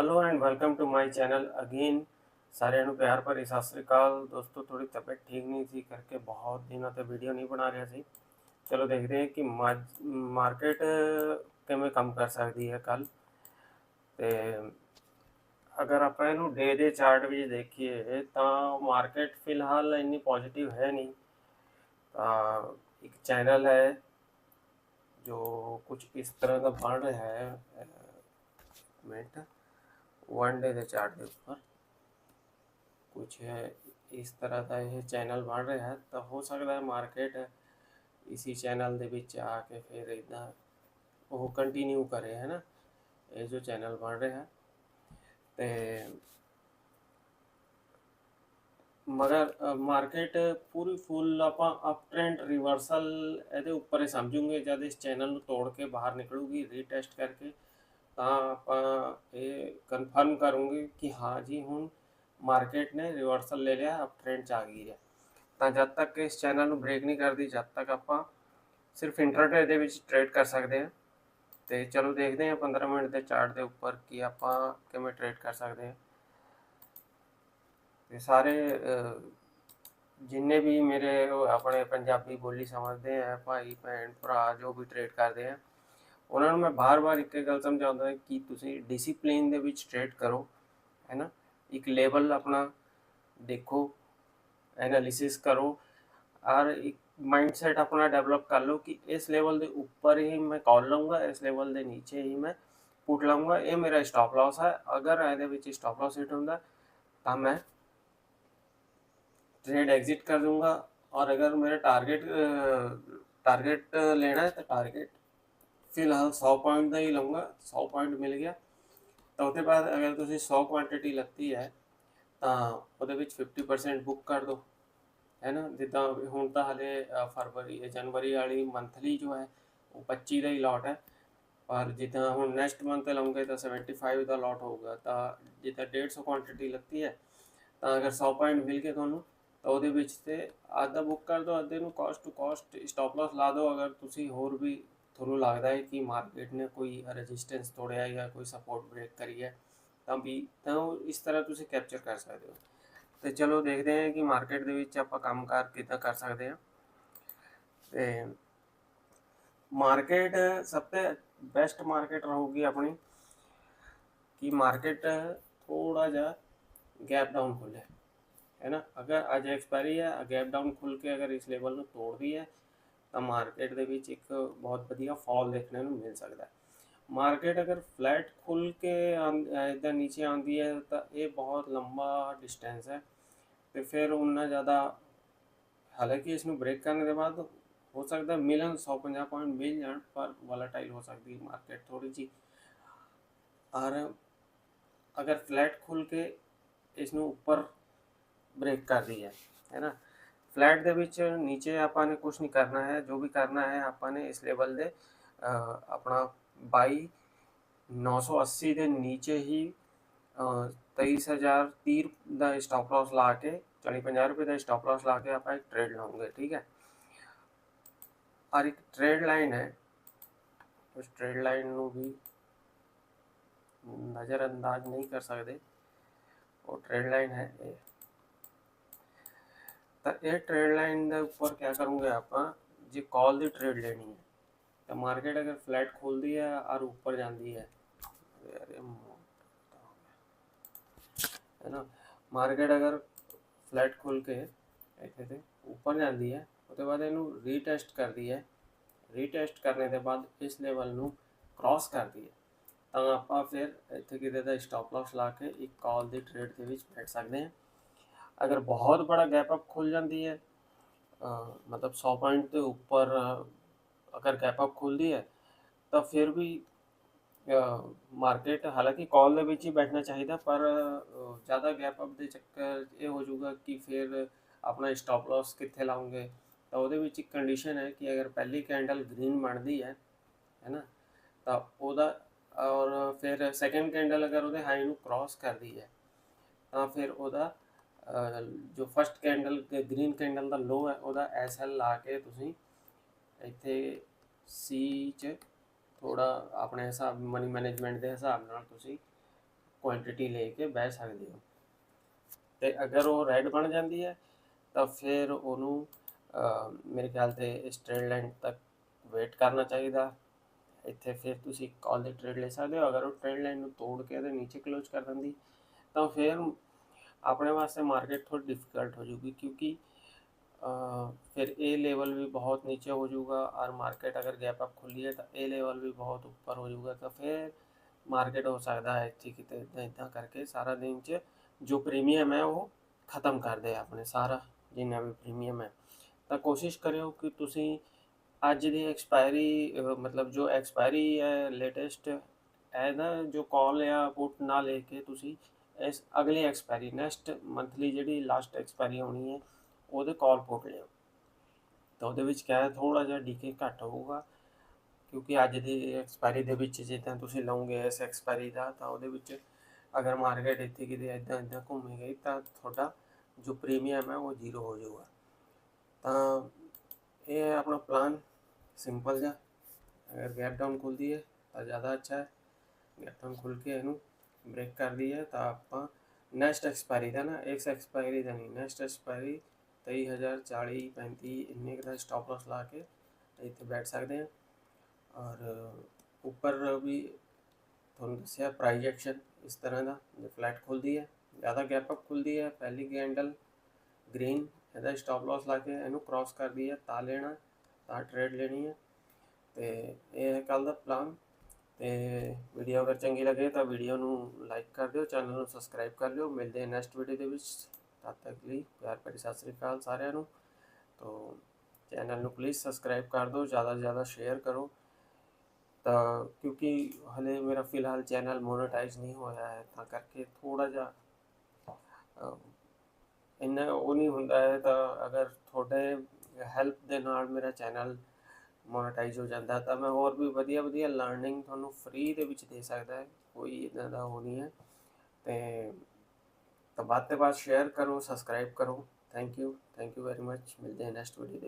Hello and welcome to my channel again ਸਾਰਿਆਂ ਨੂੰ ਪਿਆਰ ਭਰੀ ਸਤਿ ਸ੍ਰੀ ਅਕਾਲ। ਦੋਸਤੋ ਥੋੜੀ ਤਬੀਅਤ ਠੀਕ ਨਹੀਂ ਸੀ ਕਰਕੇ ਬਹੁਤ ਦਿਨਾਂ ਤੋਂ ਵੀਡੀਓ ਨਹੀਂ ਬਣਾ ਰਿਹਾ ਸੀ। ਚਲੋ ਦੇਖਦੇ ਹਾਂ ਕਿ ਮਾਰਕੀਟ ਕਿਵੇਂ ਕੰਮ ਕਰ ਸਕਦੀ ਹੈ ਕੱਲ ਤੇ ਅਗਰ ਆਪਾਂ ਇਹਨੂੰ ਡੇ ਦੇ ਚਾਰਟ ਵਿੱਚ ਦੇਖੀਏ ਤਾਂ ਮਾਰਕੀਟ ਫਿਲਹਾਲ ਇੰਨੀ ਪੋਜ਼ਿਟਿਵ ਹੈ ਨਹੀਂ। ਤਾਂ ਇੱਕ ਚੈਨਲ ਹੈ ਜੋ ਕੁਝ ਇਸ ਤਰ੍ਹਾਂ ਦਾ ਬਣ ਰਿਹਾ ਹੈ। ਮਿੰਟ। ਵਨ ਡੇ ਦੇ ਚਾਰਟ ਦੇ ਉੱਪਰ। ਕੁਝ ਇਸ ਤਰ੍ਹਾਂ ਦਾ ਇਹ ਚੈਨਲ ਬਣ ਰਿਹਾ ਹੈ, ਤਾਂ ਹੋ ਸਕਦਾ ਹੈ ਮਾਰਕੀਟ ਇਸੀ ਚੈਨਲ ਦੇ ਵਿੱਚ ਆ ਕੇ ਫਿਰ ਇਦਾਂ ਉਹ ਕੰਟੀਨਿਊ ਕਰੇ, ਹੈ ਨਾ? ਇਹ ਜੋ ਚੈਨਲ ਬਣ ਰਿਹਾ ਤੇ ਮਗਰ ਮਾਰਕੀਟ ਪੂਰੀ ਫੁੱਲ ਆਪਾਂ ਅਪ ਟ੍ਰੈਂਡ ਰਿਵਰਸਲ ਇਹਦੇ ਉੱਪਰ ਹੀ ਸਮਝੂਗੇ, ਜਦ ਇਸ ਚੈਨਲ ਨੂੰ ਤੋੜ ਕੇ ਬਾਹਰ ਨਿਕਲੂਗੀ ਤਾਂ ਆਪਾਂ ਇਹ ਕਨਫਰਮ ਕਰੂੰਗੇ ਕਿ ਹਾਂ ਜੀ, ਹੁਣ ਮਾਰਕੀਟ ਨੇ ਰਿਵਰਸਲ ਲੈ ਲਿਆ ਅਪ ਟ੍ਰੈਂਡ ਚ ਆ ਗਈ ਹੈ। ਤਾਂ ਜਦ ਤੱਕ ਇਸ ਚੈਨਲ ਨੂੰ ਬ੍ਰੇਕ ਨਹੀਂ ਕਰਦੀ, ਜਦ ਤੱਕ ਆਪਾਂ ਸਿਰਫ ਇੰਟਰਨੈਟ ਦੇ ਵਿੱਚ ਟ੍ਰੇਡ ਕਰ ਸਕਦੇ ਹਾਂ। ਤੇ ਚਲੋ ਦੇਖਦੇ ਹਾਂ 15 ਮਿੰਟ ਦੇ ਚਾਰਟ ਦੇ ਉੱਪਰ ਕਿ ਆਪਾਂ ਕਿਵੇਂ ਟ੍ਰੇਡ ਕਰ ਸਕਦੇ ਹਾਂ। ਤੇ ਸਾਰੇ ਜਿੰਨੇ ਵੀ ਮੇਰੇ ਆਪਣੇ ਪੰਜਾਬੀ ਬੋਲੀ ਸਮਝਦੇ ਆ, ਭਾਈ, ਭੈਣ, ਭਰਾ, ਜੋ ਵੀ ਟ੍ਰੇਡ ਕਰਦੇ ਆ ਉਹਨਾਂ ਨੂੰ ਮੈਂ ਬਾਰ-ਬਾਰ ਇੱਕ ਗੱਲ ਸਮਝਾਉਂਦਾ ਹਾਂ ਕਿ ਤੁਸੀਂ ਡਿਸਪਲਿਨ ਦੇ ਵਿੱਚ ਟ੍ਰੇਡ ਕਰੋ ਹੈ ਨਾ ਇੱਕ ਲੈਵਲ ਆਪਣਾ ਦੇਖੋ ਐਨਾਲਿਸਿਸ ਕਰੋ ਔਰ ਇੱਕ ਮਾਈਂਡਸੈਟ ਆਪਣਾ ਡਿਵੈਲਪ ਕਰ ਲਓ ਕਿ ਇਸ ਲੈਵਲ ਦੇ ਉੱਪਰ ਹੀ ਮੈਂ ਕਾਲ ਲਵਾਂਗਾ ਇਸ ਲੈਵਲ ਦੇ ਨੀਚੇ ਹੀ ਮੈਂ ਪੁੱਟ ਲਵਾਂਗਾ ਇਹ ਮੇਰਾ ਸਟਾਪ ਲਾਸ ਹੈ ਅਗਰ ਇਹਦੇ ਵਿੱਚ ਸਟਾਪ ਲਾਸ ਹਿੱਟ ਹੁੰਦਾ ਤਾਂ ਮੈਂ ट्रेड एग्जिट कर दूंगा और अगर मेरा टारगेट टारगेट लेना है तो टारगेट ਫਿਲਹਾਲ 100 ਪੁਆਇੰਟ ਦਾ ਹੀ ਲਵਾਂਗਾ 100 ਪੁਆਇੰਟ ਮਿਲ ਗਿਆ। ਤਾਂ ਉਹਦੇ ਬਾਅਦ ਅਗਰ ਤੁਸੀਂ 100 ਕੁਆਂਟੀਟੀ ਲੱਤੀ ਹੈ, ਤਾਂ ਉਹਦੇ ਵਿੱਚ 50% ਬੁੱਕ ਕਰ ਦਿਓ ਹੈ ਨਾ? ਜਿੱਦਾਂ ਹੁਣ ਤਾਂ ਹਲੇ ਫਰਵਰੀ ਜਨਵਰੀ ਵਾਲੀ ਮੰਥਲੀ ਜੋ ਹੈ, ਉਹ 25 ਦਾ ਹੀ ਲਾਟ ਹੈ। ਪਰ ਜਿੱਦਾਂ ਹੁਣ ਨੈਕਸਟ ਮੰਥ ਲਾਉਂਗੇ ਤਾਂ 75 ਦਾ ਲਾਟ ਹੋਊਗਾ। ਤਾਂ ਜਿੱਦਾਂ 150 ਕੁਆਂਟੀਟੀ ਲੱਤੀ ਹੈ, ਤਾਂ ਅਗਰ 100 ਪੁਆਇੰਟ ਮਿਲ ਗਏ ਤੁਹਾਨੂੰ, ਤਾਂ ਉਹਦੇ ਵਿੱਚ ਤੇ ਆਧਾ ਬੁੱਕ ਕਰ ਦਿਓ ਅੱਧੇ ਨੂੰ cost to cost stop loss ਲਾ ਦਿਓ ਅਗਰ ਤੁਸੀਂ ਹੋਰ ਵੀ ਤੁਹਾਨੂੰ ਲੱਗਦਾ ਹੈ ਕਿ ਮਾਰਕੀਟ ਨੇ ਕੋਈ ਰੈਜ਼ਿਸਟੈਂਸ ਤੋੜਿਆ ਜਾਂ ਕੋਈ ਸਪੋਰਟ ਬ੍ਰੇਕ ਕਰੀ ਹੈ ਤਾਂ ਵੀ ਤਾਂ ਇਸ ਤਰ੍ਹਾਂ ਤੁਸੀਂ ਕੈਪਚਰ ਕਰ ਸਕਦੇ ਹੋ ਤੇ ਚਲੋ ਦੇਖਦੇ ਹਾਂ ਕਿ ਮਾਰਕੀਟ ਦੇ ਵਿੱਚ ਆਪਾਂ ਕੰਮ ਕਰ ਕਿੱਦਾਂ ਕਰ ਸਕਦੇ ਹਾਂ ਤੇ ਮਾਰਕੀਟ ਸਭ ਤੋਂ ਬੈਸਟ ਮਾਰਕੀਟ ਰਹੂਗੀ ਆਪਣੀ ਕਿ ਮਾਰਕੀਟ ਥੋੜਾ ਜਿਹਾ ਗੈਪ डाउन ਖੁੱਲੇ है ना अगर ਅੱਜ ਐਕਸਪਾਇਰੀ ਹੈ ਗੈਪ ਡਾਊਨ ਖੁੱਲ ਕੇ ਅਗਰ ਇਸ ਲੈਵਲ ਨੂੰ ਤੋੜਦੀ ਹੈ ਤਾਂ ਮਾਰਕੀਟ ਦੇ ਵਿੱਚ ਇੱਕ ਬਹੁਤ ਵਧੀਆ ਫਾਲ ਦੇਖਣ ਨੂੰ ਮਿਲ ਸਕਦਾ ਹੈ। ਮਾਰਕੀਟ ਅਗਰ ਫਲੈਟ ਖੁੱਲ ਕੇ ਇਦਾਂ ਨੀਚੇ ਆਉਂਦੀ ਹੈ ਤਾਂ ਇਹ ਬਹੁਤ ਲੰਬਾ ਡਿਸਟੈਂਸ ਹੈ ਤੇ ਫਿਰ ਉਨਾ ਜ਼ਿਆਦਾ ਹਾਲਾਂਕਿ ਇਸ ਨੂੰ ਬ੍ਰੇਕ ਕਰਨ ਦੇ ਬਾਅਦ ਹੋ ਸਕਦਾ ਮਿਲਨ 150 ਪੁਆਇੰਟ ਮਿਲ ਜਾਣ, ਪਰ ਵੋਲਾਟਾਈਲ ਹੋ ਸਕਦੀ ਹੈ ਮਾਰਕੀਟ ਥੋੜੀ ਜੀ ਔਰ ਅਗਰ ਫਲੈਟ ਖੁੱਲ ਕੇ ਇਸ ਨੂੰ ਉੱਪਰ ਬ੍ਰੇਕ ਕਰ ਰਹੀ ਹੈ ਹੈ ਨਾ? ਫਲੈਟ ਦੇ ਵਿੱਚ ਨੀਚੇ ਆਪਾਂ ਨੇ ਕੁਝ ਨਹੀਂ ਕਰਨਾ ਹੈ ਜੋ ਵੀ ਕਰਨਾ ਹੈ ਆਪਾਂ ਨੇ ਇਸ ਲੈਵਲ ਦੇ ਆਪਣਾ 22 980 ਦੇ ਨੀਚੇ ਹੀ 23030 ਦਾ ਸਟਾਪ ਲਾਸ ਲਾ ਕੇ 40 50 ਰੁਪਏ ਦਾ ਸਟਾਪ ਲਾਸ ਲਾ ਕੇ ਆਪਾਂ ਇੱਕ ਟ੍ਰੇਡ ਲਾਉਂਗੇ ਠੀਕ ਹੈ ਔਰ ਇੱਕ ਟ੍ਰੇਡ ਲਾਈਨ ਹੈ ਉਸ ਟ੍ਰੇਡ ਲਾਈਨ ਨੂੰ ਵੀ ਨਜ਼ਰ ਅੰਦਾਜ਼ ਨਹੀਂ ਕਰ ਸਕਦੇ ਉਹ ਟ੍ਰੇਡ ਲਾਈਨ ਹੈ ਇਹ ਤਾਂ ਇਹ ਟ੍ਰੇਡ ਲਾਈਨ ਦੇ ਉੱਪਰ ਕੀ ਕਰੂੰਗੇ ਆਪਾਂ? ਜੇ ਕਾਲ ਦੀ ਟ੍ਰੇਡ ਲੈਣੀ ਹੈ, ਤਾਂ ਮਾਰਕੀਟ ਅਗਰ ਫਲੈਟ ਖੋਲਦੀ ਹੈ ਔਰ ਉੱਪਰ ਜਾਂਦੀ ਹੈ, ਯਾਰ ਇਹ ਹੈ ਨਾ? ਮਾਰਕੀਟ ਅਗਰ ਫਲੈਟ ਖੋਲ ਕੇ ਇੱਥੇ ਤੇ ਉੱਪਰ ਜਾਂਦੀ ਹੈ, ਉਹਦੇ ਬਾਅਦ ਇਹਨੂੰ ਰੀਟੈਸਟ ਕਰਦੀ ਹੈ। ਰੀਟੈਸਟ ਕਰਨ ਦੇ ਬਾਅਦ ਇਸ ਲੈਵਲ ਨੂੰ ਕ੍ਰਾਸ ਕਰਦੀ ਹੈ। ਤਾਂ ਆਪਾਂ ਫਿਰ ਇੱਥੇ ਕਿਤੇ ਦਾ ਸਟਾਪ ਲਾਸ ਲਾ ਕੇ ਇੱਕ ਕਾਲ ਦੀ ਟ੍ਰੇਡ ਦੇ ਵਿੱਚ ਬੈਠ ਸਕਦੇ ਹਾਂ। अगर बहुत बड़ा गैप अप खुल जाती है आ, मतलब सौ पॉइंट के ऊपर अगर गैप अप खुलती है ਤਾਂ ਫਿਰ ਵੀ ਮਾਰਕੀਟ ਹਾਲਾਂਕਿ ਕਾਲ ਦੇ ਵਿੱਚ ਹੀ ਬੈਠਣਾ ਚਾਹੀਦਾ ਪਰ ਜ਼ਿਆਦਾ ਗੈਪ ਅਪ ਦੇ ਚੱਕਰ ਇਹ ਹੋ ਜਾਊਗਾ ਕਿ ਫਿਰ ਆਪਣਾ ਸਟਾਪ ਲਾਸ ਕਿੱਥੇ ਲਾਉਂਗੇ ਤਾਂ ਉਹਦੇ ਵਿੱਚ ਇੱਕ ਕੰਡੀਸ਼ਨ ਹੈ ਕਿ ਅਗਰ ਪਹਿਲੀ ਕੈਂਡਲ ਗ੍ਰੀਨ ਬਣਦੀ ਹੈ ਹੈ ਨਾ ਤਾਂ ਉਹਦਾ ਔਰ ਫਿਰ ਸੈਕੰਡ ਕੈਂਡਲ ਅਗਰ ਉਹਦੇ ਹਾਈ ਨੂੰ ਕ੍ਰਾਸ ਕਰਦੀ ਹੈ ਤਾਂ ਫਿਰ ਉਹਦਾ ਜੋ ਫਸਟ ਕੈਂਡਲ ਗ੍ਰੀਨ ਕੈਂਡਲ ਦਾ ਲੋ ਹੈ, ਉਹਦਾ ਐਸਐਲ ਲਾ ਕੇ ਤੁਸੀਂ ਇੱਥੇ ਸੀ ਚ ਥੋੜਾ ਆਪਣੇ ਹਿਸਾਬ ਮਨੀ ਮੈਨੇਜਮੈਂਟ ਦੇ ਹਿਸਾਬ ਨਾਲ ਤੁਸੀਂ ਕੁਆਂਟੀਟੀ ਲੈ ਕੇ ਬਹਿ ਸਕਦੇ ਹੋ। ਤੇ ਅਗਰ ਉਹ ਰੈਡ ਬਣ ਜਾਂਦੀ ਹੈ, ਤਾਂ ਫਿਰ ਉਹਨੂੰ ਮੇਰੇ ਖਿਆਲ ਤੇ ਸਟ੍ਰੇਟ ਲਾਈਨ ਤੱਕ ਵੇਟ ਕਰਨਾ ਚਾਹੀਦਾ। ਇੱਥੇ ਫਿਰ ਤੁਸੀਂ ਕਾਲ ਦੇ ਟ੍ਰੇਡ ਲੈ ਸਕਦੇ ਹੋ। ਅਗਰ ਉਹ ਟ੍ਰੇਡ ਲਾਈਨ ਨੂੰ ਤੋੜ ਕੇ ਉਹਦੇ ਨੀਚੇ ਕਲੋਜ਼ ਕਰ ਦਿੰਦੀ, ਤਾਂ ਫਿਰ ਆਪਣੇ ਵਾਸਤੇ ਮਾਰਕੀਟ ਥੋੜੀ ਡਿਫਿਕਲਟ ਹੋ ਜੂਗੀ ਕਿਉਂਕਿ ਅਹ, ਫਿਰ ਇਹ ਲੈਵਲ ਵੀ ਬਹੁਤ ਨੀਚੇ ਹੋ ਜਾਊਗਾ और ਮਾਰਕੀਟ ਅਗਰ ਗੈਪ ਅਪ ਖੁੱਲੀ ਹੈ ਤਾਂ ਇਹ ਲੈਵਲ ਵੀ ਬਹੁਤ ਉੱਪਰ ਹੋ ਜਾਊਗਾ ਤਾਂ ਫਿਰ ਮਾਰਕੀਟ ਹੋ ਸਕਦਾ ਹੈ ਇੱਥੇ ਕਿਤੇ ਇੱਦਾਂ ਇੱਦਾਂ ਕਰਕੇ ਸਾਰਾ ਦਿਨ ਚ ਜੋ ਪ੍ਰੀਮੀਅਮ ਹੈ ਉਹ ਖਤਮ ਕਰ ਦੇ ਆਪਣੇ ਸਾਰਾ ਜਿੰਨਾ ਵੀ ਪ੍ਰੀਮੀਅਮ ਹੈ। ਤਾਂ ਕੋਸ਼ਿਸ਼ ਕਰਿਓ ਕਿ ਤੁਸੀਂ ਅੱਜ ਦੀ ਐਕਸਪਾਇਰੀ ਮਤਲਬ ਜੋ ਐਕਸਪਾਇਰੀ ਹੈ ਲੇਟੈਸਟ ਹੈ ਨਾ ਜੋ ਕਾਲ ਜਾਂ ਪੁੱਟ ਨਾ ਲੈ ਕੇ ਤੁਸੀਂ ਇਸ ਅਗਲੀ ਐਕਸਪਾਇਰੀ ਨੈਕਸਟ ਮੰਥਲੀ ਜਿਹੜੀ ਲਾਸਟ ਐਕਸਪਾਇਰੀ ਹੋਣੀ ਹੈ, ਉਹਦੇ ਕਾਲ ਪੁੱਟ ਲਿਓ ਤਾਂ ਉਹਦੇ ਵਿੱਚ ਕਿਆ ਹੈ ਥੋੜਾ ਜਿਹਾ ਡੀਕੇ ਘੱਟ ਹੋਊਗਾ, ਕਿਉਂਕਿ ਅੱਜ ਦੀ ਐਕਸਪਾਇਰੀ ਦੇ ਵਿੱਚ ਜਿੱਦਾਂ ਤੁਸੀਂ ਲਓਗੇ ਇਸ ਐਕਸਪਾਇਰੀ ਦਾ, ਤਾਂ ਉਹਦੇ ਵਿੱਚ ਅਗਰ ਮਾਰਕੀਟ ਇੱਥੇ ਕਿਤੇ ਇਦਾਂ ਇਦਾਂ ਘੁੰਮੀ ਗਈ ਤਾਂ ਤੁਹਾਡਾ ਜੋ ਪ੍ਰੀਮੀਅਮ ਹੈ ਉਹ ਜ਼ੀਰੋ ਹੋ ਜਾਊਗਾ। ਤਾਂ ਇਹ ਹੈ ਆਪਣਾ ਪਲਾਨ ਸਿੰਪਲ ਜਿਹਾ। ਅਗਰ ਗੈਪ ਡਾਊਨ ਖੁੱਲਦੀ ਹੈ, ਤਾਂ ਜ਼ਿਆਦਾ ਅੱਛਾ ਹੈ। ਗੈਪ ਡਾਊਨ ਖੁੱਲ ਕੇ ਇਹਨੂੰ ਬ੍ਰੇਕ ਕਰਦੀ ਹੈ ਤਾਂ ਆਪਾਂ ਨੈਕਸਟ ਐਕਸਪਾਇਰੀ ਦਾ ਨਾ ਇੱਕ ਐਕਸਪਾਇਰੀ ਦਾ ਨਹੀਂ ਨੈਕਸਟ ਐਕਸਪਾਇਰੀ 23000 40 35 ਇੰਨੇ ਕੁ ਦਾ ਸਟਾਪ ਲਾਸ ਲਾ ਕੇ ਇੱਥੇ ਬੈਠ ਸਕਦੇ ਹਾਂ। ਔਰ ਉੱਪਰ ਵੀ ਤੁਹਾਨੂੰ ਦੱਸਿਆ ਪ੍ਰਾਈਸ ਐਕਸ਼ਨ ਇਸ ਤਰ੍ਹਾਂ ਦਾ, ਜੇ ਫਲੈਟ ਖੁੱਲਦੀ ਹੈ, ਜ਼ਿਆਦਾ ਗੈਪ ਅਪ ਖੁੱਲਦੀ ਹੈ, ਪਹਿਲੀ ਕੈਂਡਲ ਗ੍ਰੀਨ ਇਹਦਾ ਸਟਾਪ ਲਾਸ ਲਾ ਕੇ ਇਹਨੂੰ ਕ੍ਰਾਸ ਕਰਦੀ ਹੈ, ਤਾਂ ਲੈਣਾ, ਤਾਂ ਟ੍ਰੇਡ ਲੈਣੀ ਹੈ। ਤੇ ਇਹ ਹੈ ਕੱਲ ਦਾ ਪਲਾਨ ਤੇ ਵੀਡੀਓ ਅਗਰ ਚੰਗੀ ਲੱਗੇ ਤਾਂ ਵੀਡੀਓ ਨੂੰ ਲਾਈਕ ਕਰ ਦਿਓ ਚੈਨਲ ਨੂੰ ਸਬਸਕ੍ਰਾਈਬ ਕਰ ਲਿਓ। ਮਿਲਦੇ ਹਾਂ ਨੈਕਸਟ ਵੀਡੀਓ ਦੇ ਵਿੱਚ। ਤਦ ਤੱਕ ਲਈ ਪਿਆਰ ਭਰੀ ਸਤਿ ਸ੍ਰੀ ਅਕਾਲ ਸਾਰਿਆਂ ਨੂੰ। ਤੋ ਚੈਨਲ ਨੂੰ ਪਲੀਜ਼ ਸਬਸਕ੍ਰਾਈਬ ਕਰ ਦਿਓ, ਜ਼ਿਆਦਾ ਤੋਂ ਜ਼ਿਆਦਾ ਸ਼ੇਅਰ ਕਰੋ। ਤਾਂ ਕਿਉਂਕਿ ਹਲੇ ਮੇਰਾ ਫਿਲਹਾਲ ਚੈਨਲ ਮੋਨੇਟਾਈਜ਼ ਨਹੀਂ ਹੋਇਆ ਹੈ, ਤਾਂ ਕਰਕੇ ਥੋੜਾ ਜਿਹਾ ਇੰਨਾ ਉਹ ਨਹੀਂ ਹੁੰਦਾ ਹੈ। ਤਾਂ ਅਗਰ ਤੁਹਾਡੇ ਹੈਲਪ ਦੇ ਨਾਲ ਮੇਰਾ ਚੈਨਲ ਮੋਨੇਟਾਈਜ਼ ਹੋ ਜਾਂਦਾ, ਤਾਂ ਮੈਂ ਹੋਰ ਵੀ ਵਧੀਆ ਵਧੀਆ ਲਰਨਿੰਗ ਤੁਹਾਨੂੰ ਫ੍ਰੀ ਦੇ ਵਿੱਚ ਦੇ ਸਕਦਾ ਹੈ, ਕੋਈ ਇਦਾਂ ਦਾ ਹੋ ਨਹੀਂ ਹੈ। ਤੇ ਤਾਂ ਬਾਤ ਤੇ ਬਾਤ ਸ਼ੇਅਰ ਕਰੋ ਸਬਸਕ੍ਰਾਈਬ ਕਰੋ। Thank you thank you very much ਮਿਲਦੇ ਹਾਂ ਨੈਕਸਟ ਵੀਡੀਓ